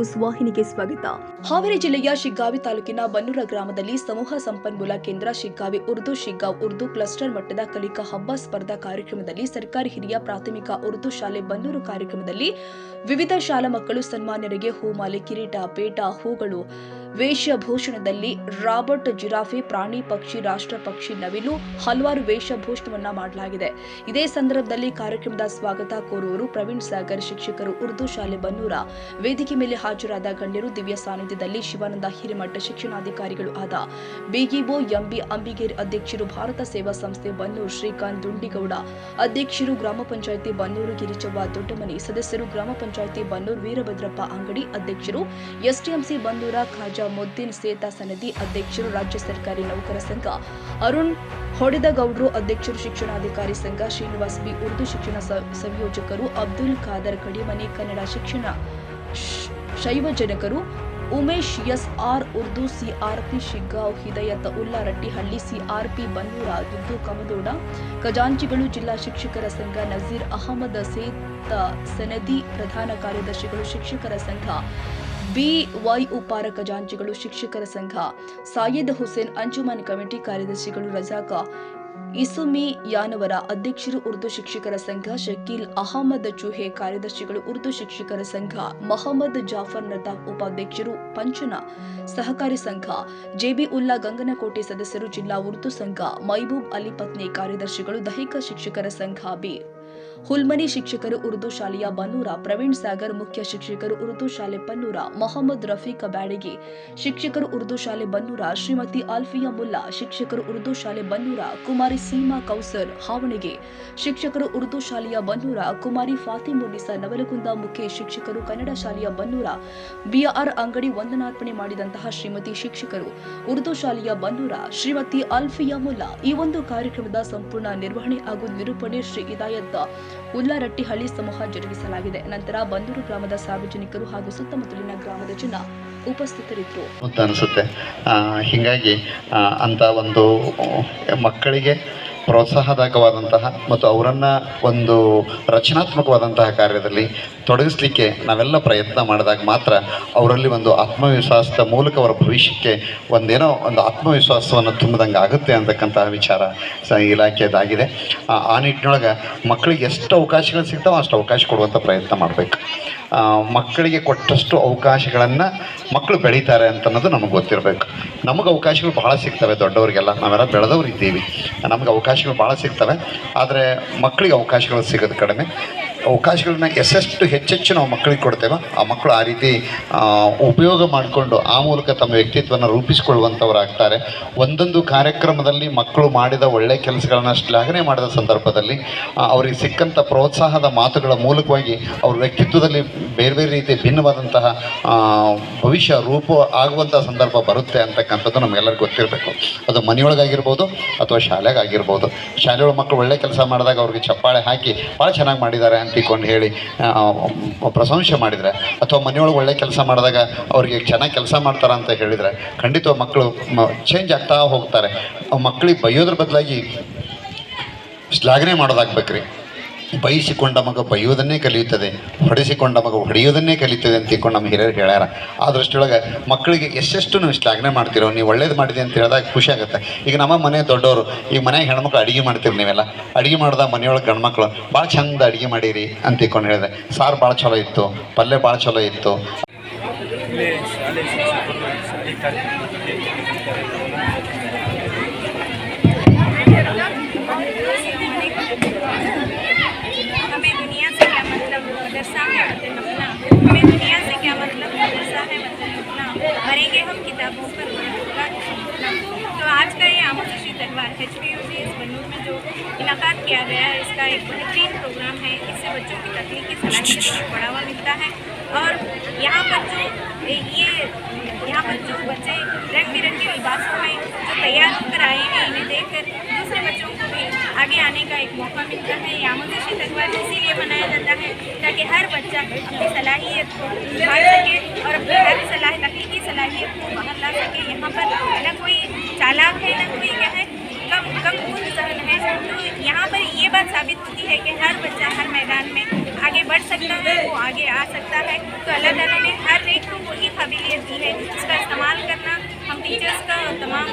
News ವಾಹಿನಿಗೆ ಸ್ವಾಗತ. ಹಾವೇರಿ ಜಿಲ್ಲೆಯ ಶಿಗ್ಗಾವಿ ತಾಲೂಕಿನ ಬನ್ನೂರ ಗ್ರಾಮದಲ್ಲಿ ಸಮೂಹ ಸಂಪನ್ಮೂಲ ಕೇಂದ್ರ ಶಿಗ್ಗಾವಿ ಉರ್ದು ಶಿಗ್ಗಾವ್ ಉರ್ದು ಕ್ಲಸ್ಟರ್ ಮಟ್ಟದ ಕಲಿಕಾ ಹಬ್ಬ ಸ್ಪರ್ಧಾ ಕಾರ್ಯಕ್ರಮದಲ್ಲಿ ಸರ್ಕಾರಿ ಹಿರಿಯ ಪ್ರಾಥಮಿಕ ಉರ್ದು ಶಾಲೆ ಬನ್ನೂರು ಕಾರ್ಯಕ್ರಮದಲ್ಲಿ ವಿವಿಧ ಶಾಲಾ ಮಕ್ಕಳು ಸನ್ಮಾನ್ಯರಿಗೆ ಹೂಮಾಲೆ, ಕಿರೀಟ, ಪೇಟ, ಹೂಗಳು, ವೇಷಭೂಷಣದಲ್ಲಿ ರಾಬರ್ಟ್ ಜಿರಾಫೆ, ಪ್ರಾಣಿ ಪಕ್ಷಿ, ರಾಷ್ಟ್ರ ಪಕ್ಷಿ, ನವಿಲು, ಹಲವಾರು ವೇಷಭೂಷಣವನ್ನ ಮಾಡಲಾಗಿದೆ. ಇದೇ ಸಂದರ್ಭದಲ್ಲಿ ಕಾರ್ಯಕ್ರಮದ ಸ್ವಾಗತ ಕೋರುವರು ಪ್ರವೀಣ್ ಸಾಗರ್, ಶಿಕ್ಷಕರು ಉರ್ದು ಶಾಲೆ ಬನ್ನೂರ ವೇದಿಕೆ ಮೇಲೆ ಹಾಜರಾದ ಗಣ್ಯರು ದಿವ್ಯ ಸಾನ್ನಿಧ್ಯದಲ್ಲಿ ಶಿವಾನಂದ ಹಿರೇಮಠ ಶಿಕ್ಷಣಾಧಿಕಾರಿಗಳು ಆದ ಬಿಇಒ ಎಂಬಿ ಅಂಬಿಗೇರಿ ಅಧ್ಯಕ್ಷರು ಭಾರತ ಸೇವಾ ಸಂಸ್ಥೆ ಬನ್ನೂರು ಶ್ರೀಕಾಂತ್ ದುಂಡಿಗೌಡ, ಅಧ್ಯಕ್ಷರು ಗ್ರಾಮ ಪಂಚಾಯಿತಿ ಬನ್ನೂರು ಗಿರಿಜವ್ವ ದೊಡ್ಡಮನಿ, ಸದಸ್ಯರು ಗ್ರಾಮ ಪಂಚಾಯಿತಿ ಬನ್ನೂರು ವೀರಭದ್ರಪ್ಪ ಅಂಗಡಿ ಅಧ್ಯಕ್ಷರು ಎಸ್ಟಿಎಂಸಿ ಬನ್ನೂರ ಖಾಜಾ ಮುದ್ದೀನ್ ಸೇತಾ ಸನದಿ ಅಧ್ಯಕ್ಷರು ರಾಜ್ಯ ಸರ್ಕಾರಿ ನೌಕರ ಸಂಘ, ಅರುಣ್ ಹೊಡೆದಗೌಡ್ರು ಅಧ್ಯಕ್ಷರು ಶಿಕ್ಷಣಾಧಿಕಾರಿ ಸಂಘ, ಶ್ರೀನಿವಾಸ್ ಬಿ ಉರ್ದು ಶಿಕ್ಷಣ ಸಂಯೋಜಕರು ಅಬ್ದುಲ್ ಖಾದರ್ ಕಡಿಮನೆ ಕನ್ನಡ ಶಿಕ್ಷಣ ಶೈವ ಜನಕರು Umesh S R Urdu CRP Shiggaon Hidayat Ulla Rattihalli CRP Bannur ದುದ್ದು ಕಮದೋಡ ಖಜಾಂಚಿಗಳು ಜಿಲ್ಲಾ ಶಿಕ್ಷಕರ ಸಂಘ ನಜೀರ್ ಅಹಮದ್ ಸೇತ ಸನದಿ ಪ್ರಧಾನ ಕಾರ್ಯದರ್ಶಿಗಳು ಶಿಕ್ಷಕರ ಸಂಘ ಬಿವೈ ಉಪಾರ ಖಜಾಂಚಿಗಳು ಶಿಕ್ಷಕರ ಸಂಘ ಸಾಯದ್ ಹುಸೇನ್ ಅಂಜುಮನ್ ಕಮಿಟಿ ಕಾರ್ಯದರ್ಶಿಗಳು ರಜಾಕ ಇಸುಮಿ ಯಾನವರ ಅಧ್ಯಕ್ಷರು ಉರ್ದು ಶಿಕ್ಷಕರ ಸಂಘ, ಶಕೀಲ್ ಅಹಮದ್ ಚುಹೆ ಕಾರ್ಯದರ್ಶಿಗಳು ಉರ್ದು ಶಿಕ್ಷಕರ ಸಂಘ ಮೊಹಮ್ಮದ್ ಜಾಫರ್ ನದಾಫ್ ಉಪಾಧ್ಯಕ್ಷರು ಪಂಚನ ಸಹಕಾರಿ ಸಂಘ, ಜೆಬಿ ಉಲ್ಲಾ ಗಂಗನಕೋಟೆ ಸದಸ್ಯರು ಜಿಲ್ಲಾ ಉರ್ದು ಸಂಘ, ಮೈಬೂಬ್ ಅಲಿ ಪತ್ನಿ ಕಾರ್ಯದರ್ಶಿಗಳು ದೈಹಿಕ ಶಿಕ್ಷಕರ ಸಂಘ, ಬಿ ಹುಲ್ಮನಿ ಶಿಕ್ಷಕರು ಉರ್ದು ಶಾಲೆಯ ಬನ್ನೂರ, ಪ್ರವೀಣ್ ಸಾಗರ್ ಮುಖ್ಯ ಶಿಕ್ಷಕರು ಉರ್ದು ಶಾಲೆ ಬನ್ನೂರ, ಮೊಹಮ್ಮದ್ ರಫೀಕ್ ಬ್ಯಾಡಗಿ ಶಿಕ್ಷಕರು ಉರ್ದು ಶಾಲೆ ಬನ್ನೂರ, ಶ್ರೀಮತಿ ಆಲ್ಫಿಯಾ ಮುಲ್ಲಾ ಶಿಕ್ಷಕರು ಉರ್ದು ಶಾಲೆ ಬನ್ನೂರ, ಕುಮಾರಿ ಸೀಮಾ ಕೌಸರ್ ಹಾವಣಿಗೆ ಶಿಕ್ಷಕರು ಉರ್ದು ಶಾಲೆಯ ಬನ್ನೂರ, ಕುಮಾರಿ ಫಾತಿಮುನ್ನಿಸಾ ನವಲಗುಂದ ಮುಖ್ಯ ಶಿಕ್ಷಕರು ಕನ್ನಡ ಶಾಲೆಯ ಬನ್ನೂರ, ಬಿಆರ್ ಅಂಗಡಿ ವಂದನಾರ್ಪಣೆ ಮಾಡಿದಂತಹ ಶ್ರೀಮತಿ ಶಿಕ್ಷಕರು ಉರ್ದು ಶಾಲೆಯ ಬನ್ನೂರ, ಶ್ರೀಮತಿ ಅಲ್ಫಿಯಾ ಮುಲ್ಲಾ ಈ ಒಂದು ಕಾರ್ಯಕ್ರಮದ ಸಂಪೂರ್ಣ ನಿರ್ವಹಣೆ ಹಾಗೂ ನಿರೂಪಣೆ ಶ್ರೀ ಇದಾಯತ್ ಉಲ್ಲಾರಟ್ಟಿಹಳ್ಳಿ ಸಮೂಹ ಜರುಗಿಸಲಾಗಿದೆ. ನಂತರ ಬಂದೂರು ಗ್ರಾಮದ ಸಾರ್ವಜನಿಕರು ಹಾಗೂ ಸುತ್ತಮುತ್ತಲಿನ ಗ್ರಾಮದ ಜನ ಉಪಸ್ಥಿತರಿದ್ದರು. ಅಂತ ಅನಿಸುತ್ತೆ. ಹೀಗಾಗಿ ಅಂತ ಒಂದು ಮಕ್ಕಳಿಗೆ ಪ್ರೋತ್ಸಾಹದಾಯಕವಾದಂತಹ ಮತ್ತು ಅವರನ್ನು ಒಂದು ರಚನಾತ್ಮಕವಾದಂತಹ ಕಾರ್ಯದಲ್ಲಿ ತೊಡಗಿಸ್ಲಿಕ್ಕೆ ನಾವೆಲ್ಲ ಪ್ರಯತ್ನ ಮಾಡಿದಾಗ ಮಾತ್ರ ಅವರಲ್ಲಿ ಒಂದು ಆತ್ಮವಿಶ್ವಾಸದ ಮೂಲಕ ಅವರ ಭವಿಷ್ಯಕ್ಕೆ ಒಂದೇನೋ ಒಂದು ಆತ್ಮವಿಶ್ವಾಸವನ್ನು ತುಂಬಿದಂಗೆ ಆಗುತ್ತೆ ಅಂತಕ್ಕಂತಹ ವಿಚಾರ ಇಲಾಖೆದಾಗಿದೆ ಆ ಆ ನಿಟ್ಟಿನೊಳಗೆ ಮಕ್ಕಳಿಗೆ ಎಷ್ಟು ಅವಕಾಶಗಳು ಸಿಗ್ತಾವೋ ಅಷ್ಟು ಅವಕಾಶ ಕೊಡುವಂಥ ಪ್ರಯತ್ನ ಮಾಡಬೇಕು. ಮಕ್ಕಳಿಗೆ ಕೊಟ್ಟಷ್ಟು ಅವಕಾಶಗಳನ್ನು ಮಕ್ಕಳು ಬೆಳೀತಾರೆ ಅಂತ ಅನ್ನೋದು ನಮಗೆ ಗೊತ್ತಿರಬೇಕು. ನಮಗೆ ಅವಕಾಶಗಳು ಭಾಳ ಸಿಗ್ತವೆ ದೊಡ್ಡವರಿಗೆಲ್ಲ. ನಾವೆಲ್ಲ ಬೆಳೆದವ್ರು ಇದ್ದೀವಿ ನಮಗೆ ಅವಕಾಶಗಳು ಭಾಳ ಸಿಗ್ತವೆ. ಆದರೆ ಮಕ್ಕಳಿಗೆ ಅವಕಾಶಗಳು ಸಿಗೋದು ಕಡಿಮೆ. ಅವಕಾಶಗಳನ್ನ ಎಷ್ಟೆಷ್ಟು ಹೆಚ್ಚೆಚ್ಚು ನಾವು ಮಕ್ಕಳಿಗೆ ಕೊಡ್ತೇವೋ, ಆ ಮಕ್ಕಳು ಆ ರೀತಿ ಉಪಯೋಗ ಮಾಡಿಕೊಂಡು ಆ ಮೂಲಕ ತಮ್ಮ ವ್ಯಕ್ತಿತ್ವವನ್ನು ರೂಪಿಸಿಕೊಳ್ಳುವಂಥವರಾಗ್ತಾರೆ ಒಂದೊಂದು ಕಾರ್ಯಕ್ರಮದಲ್ಲಿ ಮಕ್ಕಳು ಮಾಡಿದ ಒಳ್ಳೆಯ ಕೆಲಸಗಳನ್ನ ಶ್ಲಾಘನೆ ಮಾಡಿದ ಸಂದರ್ಭದಲ್ಲಿ ಅವರಿಗೆ ಸಿಕ್ಕಂಥ ಪ್ರೋತ್ಸಾಹದ ಮಾತುಗಳ ಮೂಲಕವಾಗಿ ಅವ್ರ ವ್ಯಕ್ತಿತ್ವದಲ್ಲಿ ಬೇರೆ ಬೇರೆ ರೀತಿ ಭಿನ್ನವಾದಂತಹ ಭವಿಷ್ಯ ರೂಪ ಆಗುವಂಥ ಸಂದರ್ಭ ಬರುತ್ತೆ ಅಂತಕ್ಕಂಥದ್ದು ನಮಗೆಲ್ಲರಿಗೂ ಗೊತ್ತಿರಬೇಕು. ಅದು ಮನೆಯೊಳಗಾಗಿರ್ಬೋದು ಅಥವಾ ಶಾಲೆಗಾಗಿರ್ಬೋದು. ಶಾಲೆಯೊಳಗೆ ಮಕ್ಕಳು ಒಳ್ಳೆ ಕೆಲಸ ಮಾಡಿದಾಗ ಅವ್ರಿಗೆ ಚಪ್ಪಾಳೆ ಹಾಕಿ ಭಾಳ ಚೆನ್ನಾಗಿ ಮಾಡಿದ್ದಾರೆ ಅಂತಿಕೊಂಡು ಹೇಳಿ ಪ್ರಶಂಸೆ ಮಾಡಿದರೆ, ಅಥವಾ ಮನೆಯೊಳಗೆ ಒಳ್ಳೆ ಕೆಲಸ ಮಾಡಿದಾಗ ಅವ್ರಿಗೆ ಚೆನ್ನಾಗಿ ಕೆಲಸ ಮಾಡ್ತಾರೆ ಅಂತ ಹೇಳಿದರೆ, ಖಂಡಿತ ಮಕ್ಕಳು ಚೇಂಜ್ ಆಗ್ತಾ ಹೋಗ್ತಾರೆ. ಮಕ್ಕಳಿಗೆ ಬೈಯೋದ್ರ ಬದಲಾಗಿ ಶ್ಲಾಘನೆ ಮಾಡೋದಾಗ್ಬೇಕ್ರಿ. ಬಯಸಿಕೊಂಡ ಮಗ ಬೈಯೋದನ್ನೇ ಕಲಿಯುತ್ತದೆ, ಹೊಡೆಸಿಕೊಂಡ ಮಗ ಹೊಡೆಯೋದನ್ನೇ ಕಲಿಯುತ್ತದೆ ಅಂತ ತಿಳ್ಕೊಂಡು ನಮ್ಮ ಹಿರಿಯರು ಹೇಳ್ಯಾರ. ಆ ದೃಷ್ಟಿಯೊಳಗೆ ಮಕ್ಕಳಿಗೆ ಎಷ್ಟೆಷ್ಟು ನೀವು ಶ್ಲಾಘನೆ ಮಾಡ್ತಿರೋ, ನೀವು ಒಳ್ಳೇದು ಮಾಡಿದೆ ಅಂತ ಹೇಳಿದಾಗ ಖುಷಿ ಆಗುತ್ತೆ. ಈಗ ನಮ್ಮ ಮನೆ ದೊಡ್ಡವರು, ಈಗ ಮನೆಗೆ ಹೆಣ್ಮಕ್ಳು ಅಡುಗೆ ಮಾಡ್ತೀರಿ ನೀವೆಲ್ಲ. ಅಡುಗೆ ಮಾಡಿದ ಮನೆಯೊಳಗೆ ಗಂಡ್ಮಕ್ಳು ಭಾಳ ಚಂದ ಅಡುಗೆ ಮಾಡಿರಿ ಅಂತ ತಿಳ್ಕೊಂಡು ಹೇಳಿದೆ. ಸಾರು ಭಾಳ ಚಲೋ ಇತ್ತು, ಪಲ್ಯ ಭಾಳ ಚಲೋ ಇತ್ತು. देखकर दूसरे बच्चों को भी आगे आने का एक मौका मिलता है। या यामुदशी तकवार इसीलिए मनाया जाता है ताकि हर बच्चा अपनी सलाहियत को उभार सके और अपनी हर सलाह, तकनीकी सलाहियत को बाहर ला सके। यहाँ पर न कोई चालाक है, न कोई क्या है, कम कम उम्र सहन है। तो यहाँ पर ये बात साबित होती है कि हर बच्चा हर मैदान में आगे बढ़ सकता है, वो आगे आ सकता है। तो अल्लाह ताला ने हर एक को वही काबिलियत दी है इसका इस्तेमाल करना हम टीचर्स का तमाम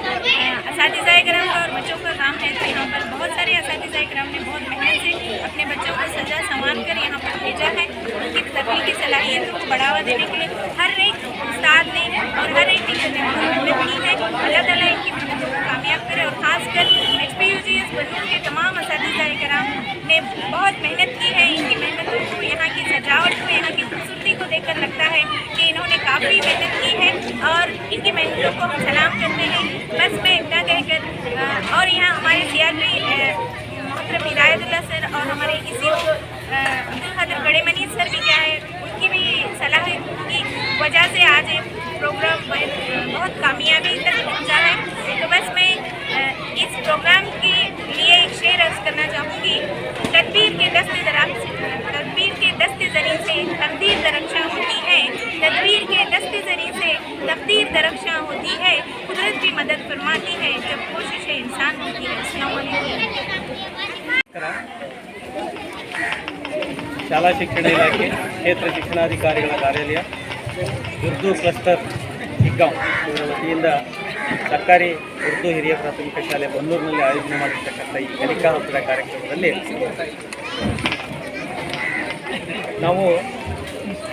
इस कराम का और बच्चों का काम है तो यहाँ पर बहुत सारे इस कराम ने बहुत मेहनत से अपने बच्चों को सजा संभाल कर यहाँ पर भेजा है। उनकी तकनीकी सलाहियतों को बढ़ावा देने के लिए हर एक उस्ताद ने और हर एक टीचर ने मेहनत की है। अल्लाह ताला इनकी मेहनतों को कामयाब करे और ख़ासकर H P U G S Balur के तमाम इस कराम ने बहुत मेहनत की है। इनकी मेहनतों को यहाँ की सजावट को, यहाँ की खूबसूरती को देखकर लगता है कि इन्होंने काफ़ी मेहनत की और इनके मेहनतों को हम सलाम करते हैं। बस मैं इतना कहकर और यहाँ हमारे सी आर पी मोहतरम हिदायतुल्ला सर और हमारे इसी अब्दुल खादर बड़े सर भी क्या है, उनकी भी सलाह की वजह से आज प्रोग्राम बहुत कामयाबी तक पहुँचा है। तो बस मैं इस प्रोग्राम के लिए एक शेर अर्ज़ करना चाहूँगी तदबीर के दस्ते दराज तदबीर के दस्ते ज़रिए से तकदीर दरक्षा होती है तदबीर के दस्ते ज़रिए से तकदीर दरक्षा होती है कुदरत भी मदद फरमाती है जब कोशिश इंसान होती है अस्सलाम वालेकुम ಶಾಲಾ ಶಿಕ್ಷಣ ಇಲಾಖೆ ಕ್ಷೇತ್ರ ಶಿಕ್ಷಣಾಧಿಕಾರಿಗಳ ಕಾರ್ಯಾಲಯ ಉರ್ದು ಕ್ಲಸ್ಟರ್ ಶಿಗ್ಗಾಂವ್ ಇವರ ವತಿಯಿಂದ ಸರ್ಕಾರಿ ಉರ್ದು ಹಿರಿಯ ಪ್ರಾಥಮಿಕ ಶಾಲೆ ಬನ್ನೂರಿನಲ್ಲಿ ಆಯೋಜನೆ ಮಾಡಿರ್ತಕ್ಕಂಥ ಈ ಕಲಿಕಾ ಹಬ್ಬದ ಕಾರ್ಯಕ್ರಮದಲ್ಲಿ ನಾವು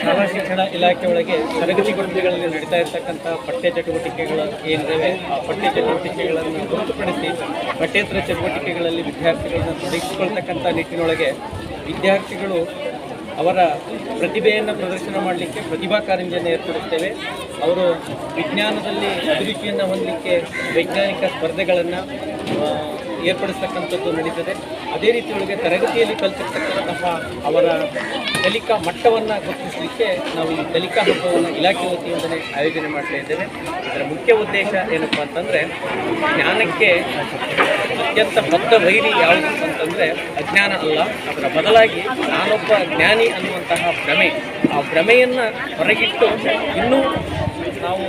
ಶಾಲಾ ಶಿಕ್ಷಣ ಇಲಾಖೆ ಒಳಗೆ ತರಗತಿ ಕೊಠಡಿಗಳಲ್ಲಿ ನಡೀತಾ ಇರತಕ್ಕಂಥ ಪಠ್ಯ ಚಟುವಟಿಕೆಗಳು ಏನಿದ್ದಾವೆ ಆ ಪಠ್ಯ ಚಟುವಟಿಕೆಗಳನ್ನು ಹೊರತುಪಡಿಸಿ ಪಠ್ಯೇತರ ಚಟುವಟಿಕೆಗಳಲ್ಲಿ ವಿದ್ಯಾರ್ಥಿಗಳನ್ನು ತೊಡಗಿಸಿಕೊಳ್ತಕ್ಕಂಥ ನಿಟ್ಟಿನೊಳಗೆ ವಿದ್ಯಾರ್ಥಿಗಳು ಅವರ ಪ್ರತಿಭೆಯನ್ನು ಪ್ರದರ್ಶನ ಮಾಡಲಿಕ್ಕೆ ಪ್ರತಿಭಾ ಕಾರಂಜಿಯನ್ನು ಏರ್ಪಡಿಸ್ತೇವೆ. ಅವರು ವಿಜ್ಞಾನದಲ್ಲಿ ಅಭಿರುಚಿಯನ್ನು ಹೊಂದಲಿಕ್ಕೆ ವೈಜ್ಞಾನಿಕ ಸ್ಪರ್ಧೆಗಳನ್ನು ಏರ್ಪಡಿಸ್ತಕ್ಕಂಥದ್ದು ನಡೀತದೆ. ಅದೇ ರೀತಿಯೊಳಗೆ ತರಗತಿಯಲ್ಲಿ ಕಲಿತಿರ್ತಕ್ಕಂತಹ ಅವರ ಕಲಿಕಾ ಮಟ್ಟವನ್ನು ಗುರುತಿಸಲಿಕ್ಕೆ ನಾವು ಈ ಕಲಿಕಾ ಹಬ್ಬವನ್ನು ಇಲಾಖೆ ವತಿಯಿಂದಲೇ ಆಯೋಜನೆ ಮಾಡ್ತಾ ಇದ್ದೇವೆ. ಅದರ ಮುಖ್ಯ ಉದ್ದೇಶ ಏನಪ್ಪ ಅಂತಂದರೆ, ಜ್ಞಾನಕ್ಕೆ ಅತ್ಯಂತ ಬದ್ಧ ವೈರಿ ಯಾವುದು ಅಂತಂದರೆ ಅಜ್ಞಾನ ಅಲ್ಲ. ಅದರ ಬದಲಾಗಿ ನಾನೊಬ್ಬ ಜ್ಞಾನಿ ಅನ್ನುವಂತಹ ಭ್ರಮೆ. ಆ ಭ್ರಮೆಯನ್ನು ಹೊರಗಿಟ್ಟು ಇನ್ನೂ ನಾವು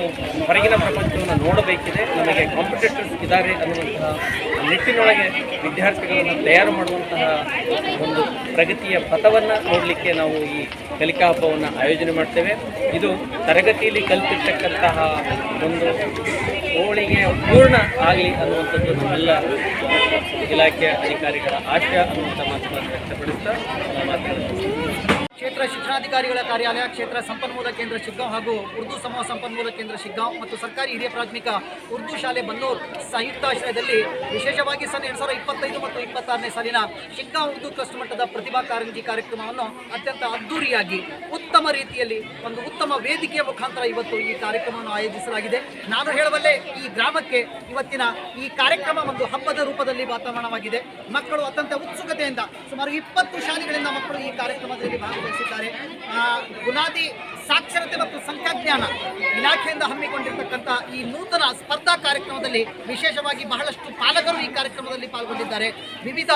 ಹೊರಗಿನ ಪ್ರಪಂಚವನ್ನು ನೋಡಬೇಕಿದೆ. ನಮಗೆ ಕಾಂಪಿಟೇಟರ್ಸ್ ಇದ್ದಾರೆ ಅನ್ನುವಂತಹ ನಿಟ್ಟಿನೊಳಗೆ ವಿದ್ಯಾರ್ಥಿಗಳನ್ನು ತಯಾರು ಮಾಡುವಂತಹ ಒಂದು ಪ್ರಗತಿಯ ಪಥವನ್ನು ನೋಡಲಿಕ್ಕೆ ನಾವು ಈ ಕಲಿಕಾ ಹಬ್ಬವನ್ನು ಆಯೋಜನೆ ಮಾಡ್ತೇವೆ. ಇದು ತರಗತಿಯಲ್ಲಿ ಕಲ್ಪಿಸ್ತಕ್ಕಂತಹ ಒಂದು ಹೋಳಿಗೆ ಪೂರ್ಣ ಆಗಲಿ ಅನ್ನುವಂಥದ್ದು ನಮ್ಮೆಲ್ಲ ಇಲಾಖೆಯ ಅಧಿಕಾರಿಗಳ ಆಶಯ ಅನ್ನುವಂಥ ಮಾತುಗಳನ್ನು ವ್ಯಕ್ತಪಡಿಸ್ತಾ ಮಾತುಗಳನ್ನು ಕ್ಷೇತ್ರ ಶಿಕ್ಷಣಾಧಿಕಾರಿಗಳ ಕಾರ್ಯಾಲಯ, ಕ್ಷೇತ್ರ ಸಂಪನ್ಮೂಲ ಕೇಂದ್ರ ಶಿಗ್ಗಾಂವ್ ಹಾಗೂ ಉರ್ದು ಸಮೂಹ ಸಂಪನ್ಮೂಲ ಕೇಂದ್ರ ಶಿಗ್ಗಾಂವ್ ಮತ್ತು ಸರ್ಕಾರಿ ಹಿರಿಯ ಪ್ರಾಥಮಿಕ ಉರ್ದು ಶಾಲೆ ಬನ್ನೂರ್ ಸಂಯುಕ್ತಾಶ್ರಯದಲ್ಲಿ ವಿಶೇಷವಾಗಿ ಸನ್ ಎರಡು ಸಾವಿರದ ಇಪ್ಪತ್ತೈದು ಮತ್ತು ಇಪ್ಪತ್ತಾರನೇ ಸಾಲಿನ ಶಿಗ್ಗಾಂವ್ ಉರ್ದು ಟ್ರಸ್ಟ್ ಮಟ್ಟದ ಪ್ರತಿಭಾ ಕಾರಂಜಿ ಕಾರ್ಯಕ್ರಮವನ್ನು ಅತ್ಯಂತ ಅದ್ದೂರಿಯಾಗಿ ಉತ್ತಮ ರೀತಿಯಲ್ಲಿ ಒಂದು ಉತ್ತಮ ವೇದಿಕೆಯ ಮುಖಾಂತರ ಇವತ್ತು ಈ ಕಾರ್ಯಕ್ರಮವನ್ನು ಆಯೋಜಿಸಲಾಗಿದೆ. ನಾನು ಹೇಳುವಲ್ಲೇ ಈ ಗ್ರಾಮಕ್ಕೆ ಇವತ್ತಿನ ಈ ಕಾರ್ಯಕ್ರಮ ಒಂದು ಹಬ್ಬದ ರೂಪದಲ್ಲಿ ವಾತಾವರಣವಾಗಿದೆ. ಮಕ್ಕಳು ಅತ್ಯಂತ ಉತ್ಸುಕತೆಯಿಂದ ಸುಮಾರು ಇಪ್ಪತ್ತು ಶಾಲೆಗಳಿಂದ ಮಕ್ಕಳು ಈ ಕಾರ್ಯಕ್ರಮದಲ್ಲಿ ಭಾಗವಹಿಸಿದ್ದಾರೆ. ಆ, ಬುನಾದಿ ಸಾಕ್ಷರತೆ ಮತ್ತು ಸಂಖ್ಯಾಜ್ಞಾನ ಇಲಾಖೆಯಿಂದ ಹಮ್ಮಿಕೊಂಡಿರ್ತಕ್ಕಂಥ ಈ ನೂತನ ಸ್ಪರ್ಧಾ ಕಾರ್ಯಕ್ರಮದಲ್ಲಿ ವಿಶೇಷವಾಗಿ ಬಹಳಷ್ಟು ಪಾಲಕರು ಈ ಕಾರ್ಯಕ್ರಮದಲ್ಲಿ ಪಾಲ್ಗೊಂಡಿದ್ದಾರೆ. ವಿವಿಧ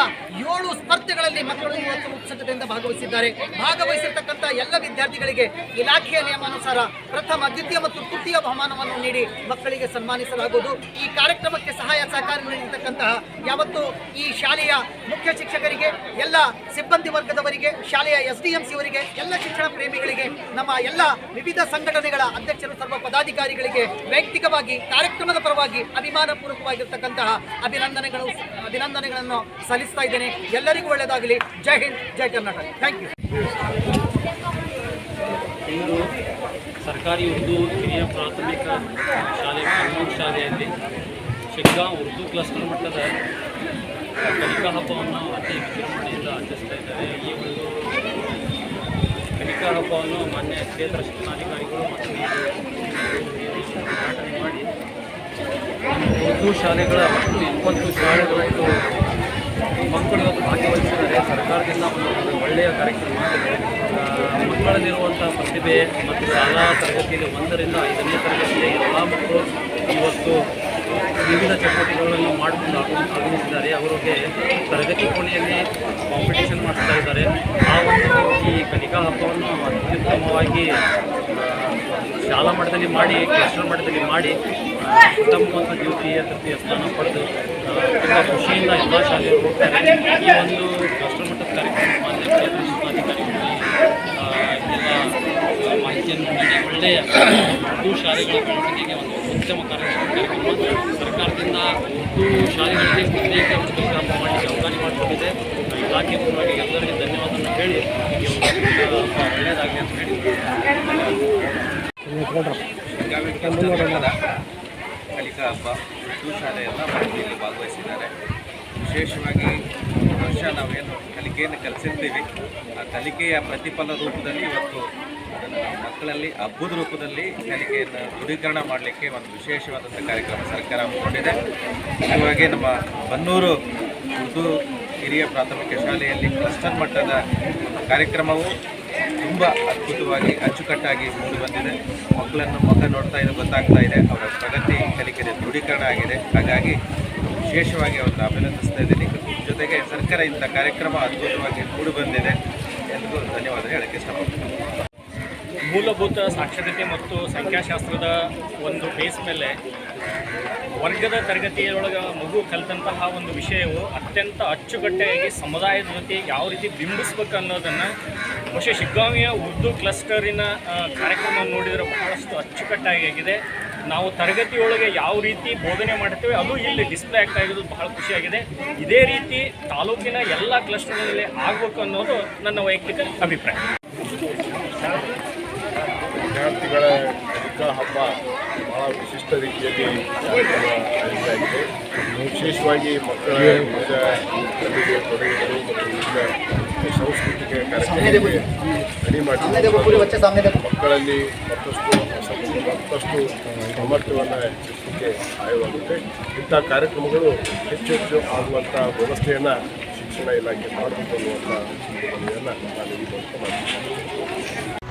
ಏಳು ಸ್ಪರ್ಧೆಗಳಲ್ಲಿ ಮಕ್ಕಳು ಇವತ್ತು ಉತ್ಸುಕತೆಯಿಂದ ಭಾಗವಹಿಸಿದ್ದಾರೆ. ಭಾಗವಹಿಸಿರ್ತಕ್ಕಂಥ ಎಲ್ಲ ವಿದ್ಯಾರ್ಥಿಗಳಿಗೆ ಇಲಾಖೆಯ ನಿಯಮಾನುಸಾರ ಪ್ರಥಮ, ದ್ವಿತೀಯ ಮತ್ತು ತೃತೀಯ ಬಹುಮಾನವನ್ನು ನೀಡಿ ಮಕ್ಕಳಿಗೆ ಸನ್ಮಾನಿಸಲಾಗುವುದು. ಈ ಕಾರ್ಯಕ್ರಮಕ್ಕೆ ಸಹಾಯ ಸಹಕಾರ ನೀಡಿರ್ತಕ್ಕಂತಹ ಯಾವತ್ತು ಈ ಶಾಲೆಯ ಮುಖ್ಯ ಶಿಕ್ಷಕರಿಗೆ, ಎಲ್ಲ ಸಿಬ್ಬಂದಿ ವರ್ಗದವರಿಗೆ, ಶಾಲೆಯ ಎಸ್ ಡಿ ಎಂ ಸಿ ಅವರಿಗೆ, ಎಲ್ಲ ಶಿಕ್ಷಣ ಪ್ರೇಮಿಗಳಿಗೆ ನಮ್ಮ ಎಲ್ಲ ವಿವಿಧ ಸಂಘಟನೆಗಳ ಅಧ್ಯಕ್ಷರು, ಸರ್ವ ಪದಾಧಿಕಾರಿಗಳಿಗೆ ವೈಯಕ್ತಿಕವಾಗಿ, ಕಾರ್ಯಕ್ರಮದ ಪರವಾಗಿ ಅಭಿಮಾನ ಪೂರ್ವಕವಾಗಿರ್ತಕ್ಕಂತಹ ಅಭಿನಂದನೆಗಳು, ಅಭಿನಂದನೆಗಳನ್ನು ಸಲ್ಲಿಸ್ತಾ ಇದ್ದೇನೆ. ಎಲ್ಲರಿಗೂ ಒಳ್ಳೆಯದಾಗಲಿ. ಜೈ ಹಿಂದ್, ಜೈ ಕರ್ನಾಟಕ. ಥ್ಯಾಂಕ್ ಯು ಇಂದು ಸರ್ಕಾರಿ ಉರ್ದು ಹಿರಿಯ ಪ್ರಾಥಮಿಕ ಶಾಲೆ ಶಾಲೆಯಲ್ಲಿ ಶಿಗ್ಗಾಂವ್ ಉರ್ದು ಕ್ಲಸ್ಟರ್ ಮಟ್ಟದ ಕಲಿಕಾ ಹಬ್ಬವನ್ನು ಅತಿ ವಿಜೃಂಭಣೆಯಿಂದ ಆಚರಿಸ್ತಾ ಇದ್ದಾರೆ. ಈ ಒಂದು ಹಬ್ಬವನ್ನು ಮಾನ್ಯ ಕ್ಷೇತ್ರ ಶಿಕ್ಷಣಾಧಿಕಾರಿಗಳು ಮತ್ತು ಮಾಡಿ. ಉರ್ದು ಶಾಲೆಗಳ ಮತ್ತು ಇಪ್ಪತ್ತು ಶಾಲೆಗಳದ್ದು ಮಕ್ಕಳು ಇವತ್ತು ಭಾಗವಹಿಸಿದರೆ ಸರ್ಕಾರದಿಂದ ಒಂದು ಒಳ್ಳೆಯ ಕಾರ್ಯಕ್ರಮ. ಮಕ್ಕಳಲ್ಲಿರುವಂಥ ಪ್ರತಿಭೆ ಮತ್ತು ಶಾಲಾ ತರಗತಿಯಲ್ಲಿ ಒಂದರಿಂದ ಐದನೇ ತರಗತಿಯ ಎಲ್ಲ ಮಕ್ಕಳು ಇವತ್ತು ವಿವಿಧ ಚಟುವಟಿಕೆಗಳನ್ನು ಮಾಡಿಕೊಂಡು ಆಗಮ ಆಗಮಿಸಿದ್ದಾರೆ. ಅವರಿಗೆ ತರಗತಿ ಕೋಣೆಯಲ್ಲಿ ಕಾಂಪಿಟೇಷನ್ ಮಾಡ್ತಾ ಇದ್ದಾರೆ. ಆ ಈ ಕಲಿಕಾ ಹಬ್ಬವನ್ನು ಅತ್ಯುತ್ತಮವಾಗಿ ಶಾಲಾ ಮಟ್ಟದಲ್ಲಿ ಮಾಡಿ ಕ್ಲಸ್ಟರ್ ಮಟ್ಟದಲ್ಲಿ ಮಾಡಿ ಆ, ಜ್ಯೋತಿ ದ್ವಿತೀಯ ತೃತೀಯ ಸ್ಥಾನ ಪಡೆದು ತುಂಬ ಖುಷಿಯಿಂದ ಎಲ್ಲ ಶಾಲೆಯವರು ಹೋಗ್ತಾರೆ. ಈ ಒಂದು ಕ್ಲಸ್ಟರ್ ಮಟ್ಟದ ಕಾರ್ಯಕ್ರಮ ಮಾನ್ಯ ಕ್ಷೇತ್ರ ಶಿಕ್ಷಣಾಧಿಕಾರಿಗಳು ನೀಡಿ ಒಳ್ಳೆಯ ಹತ್ತು ಶಾಲೆಗಳ ಬೆಳವಣಿಗೆಗೆ ಒಂದು ಉತ್ತಮ ಕಾರ್ಯಕ್ರಮ ಸರ್ಕಾರದಿಂದ ಹತ್ತು ಶಾಲೆಗಳಿಗೆ ಪ್ರತ್ಯೇಕ ಒಂದು ಕಾರ್ಯಕ್ರಮ ಮಾಡಲಿಕ್ಕೆ ಅವಕಾಶ ಮಾಡಿಕೊಂಡಿದೆ ಇಲಾಖೆ ಪರವಾಗಿ ಎಲ್ಲರಿಗೂ ಧನ್ಯವಾದವನ್ನು ಹೇಳಿ ಒಳ್ಳೆಯದಾಗಲಿ ಅಂತ ಹೇಳಿ. ಕಲಿಕಾ ಹಬ್ಬ ಶಾಲೆಯೆಲ್ಲ ಇಲ್ಲಿ ಭಾಗವಹಿಸಿದ್ದಾರೆ. ವಿಶೇಷವಾಗಿ ವರ್ಷ ನಾವೇನು ಕಲಿಕೆಯನ್ನು ಕಲಿಸಿರ್ತೀವಿ. ಆ ಕಲಿಕೆಯ ಪ್ರತಿಫಲ ರೂಪದಲ್ಲಿ ಇವತ್ತು ಮಕ್ಕಳಲ್ಲಿ ಹಬ್ಬದ ರೂಪದಲ್ಲಿ ಕಲಿಕೆಯನ್ನು ದೃಢೀಕರಣ ಮಾಡಲಿಕ್ಕೆ ಒಂದು ವಿಶೇಷವಾದಂಥ ಕಾರ್ಯಕ್ರಮ ಸರ್ಕಾರ ಹಮ್ಮಿಕೊಂಡಿದೆ. ಹಾಗಾಗಿ ನಮ್ಮ ಬನ್ನೂರು ಉರ್ದು ಹಿರಿಯ ಪ್ರಾಥಮಿಕ ಶಾಲೆಯಲ್ಲಿ ಕ್ಲಸ್ಟರ್ ಮಟ್ಟದ ಕಾರ್ಯಕ್ರಮವು ತುಂಬ ಅದ್ಭುತವಾಗಿ ಅಚ್ಚುಕಟ್ಟಾಗಿ ಮೂಡಿ ಬಂದಿದೆ. ಮಕ್ಕಳನ್ನು ಮಗ ನೋಡ್ತಾ ಇದೆ, ಗೊತ್ತಾಗ್ತಾ ಇದೆ, ಅವರ ಪ್ರಗತಿ ಕಲಿಕೆಯ ದೃಢೀಕರಣ ಆಗಿದೆ. ಹಾಗಾಗಿ ವಿಶೇಷವಾಗಿ ಅವ್ರನ್ನ ಅಭಿನಂದಿಸ್ತಾ ಇದ್ದೀನಿ. ಜೊತೆಗೆ ಸರ್ಕಾರ ಇಂಥ ಕಾರ್ಯಕ್ರಮ ಅದ್ಭುತವಾಗಿ ಮೂಡಿ ಬಂದಿದೆ. ಧನ್ಯವಾದ ಹೇಳಕ್ಕೆ ಇಷ್ಟಪಡ್ತೀನಿ. ಮೂಲಭೂತ ಸಾಕ್ಷರತೆ ಮತ್ತು ಸಂಖ್ಯಾಶಾಸ್ತ್ರದ ಒಂದು ಬೇಸ್ ಮೇಲೆ ವರ್ಗದ ತರಗತಿಯೊಳಗೆ ಮಗು ಕಲಿತಂತಹ ಒಂದು ವಿಷಯವು ಅತ್ಯಂತ ಅಚ್ಚುಕಟ್ಟಾಗಿ ಸಮುದಾಯದ ಜೊತೆ ಯಾವ ರೀತಿ ಬಿಂಬಿಸ್ಬೇಕು ಅನ್ನೋದನ್ನು ಬಹುಶಃ ಶಿಗ್ಗಾಂವಿಯ ಉರ್ದು ಕ್ಲಸ್ಟರಿನ ಕಾರ್ಯಕ್ರಮ ನೋಡಿದರೆ ಬಹಳಷ್ಟು ಅಚ್ಚುಕಟ್ಟಾಗಿ ಆಗಿದೆ. ನಾವು ತರಗತಿಯೊಳಗೆ ಯಾವ ರೀತಿ ಬೋಧನೆ ಮಾಡ್ತೇವೆ ಅದು ಇಲ್ಲಿ ಡಿಸ್ಪ್ಲೇ ಆಗ್ತಾ ಇರೋದು ಬಹಳ ಖುಷಿಯಾಗಿದೆ. ಇದೇ ರೀತಿ ತಾಲೂಕಿನ ಎಲ್ಲ ಕ್ಲಸ್ಟರ್ಗಳಲ್ಲಿ ಆಗಬೇಕು ಅನ್ನೋದು ನನ್ನ ವೈಯಕ್ತಿಕ ಅಭಿಪ್ರಾಯ. ವಿದ್ಯಾರ್ಥಿಗಳ ಕಲಿಕಾ ಹಬ್ಬ ಬಹಳ ವಿಶಿಷ್ಟ ರೀತಿಯಲ್ಲಿ ಆಗಿದೆ ವಿಶೇಷವಾಗಿ ಮಕ್ಕಳ ವಿವಿಧ ಕೊಡುಗೆಗಳು ಮತ್ತು ವಿವಿಧ ಸಾಂಸ್ಕೃತಿಕ ಕಾರ್ಯಕ್ರಮಗಳಿಗೆ ಮಾಡಿ ಮಕ್ಕಳಲ್ಲಿ ಮತ್ತಷ್ಟು ಮತ್ತಷ್ಟು ಸಾಮರ್ಥ್ಯವನ್ನು ಹೆಚ್ಚಿಸಲಿಕ್ಕೆ ಸಹಾಯವಾಗುತ್ತೆ. ಇಂಥ ಕಾರ್ಯಕ್ರಮಗಳು ಹೆಚ್ಚು ಹೆಚ್ಚು ಆಗುವಂಥ ವ್ಯವಸ್ಥೆಯನ್ನು ಶಿಕ್ಷಣ ಇಲಾಖೆ ಮಾಡಬೇಕು ಮನವಿಯನ್ನು ನಾನು ಈ ಮಾಡ್ತೀನಿ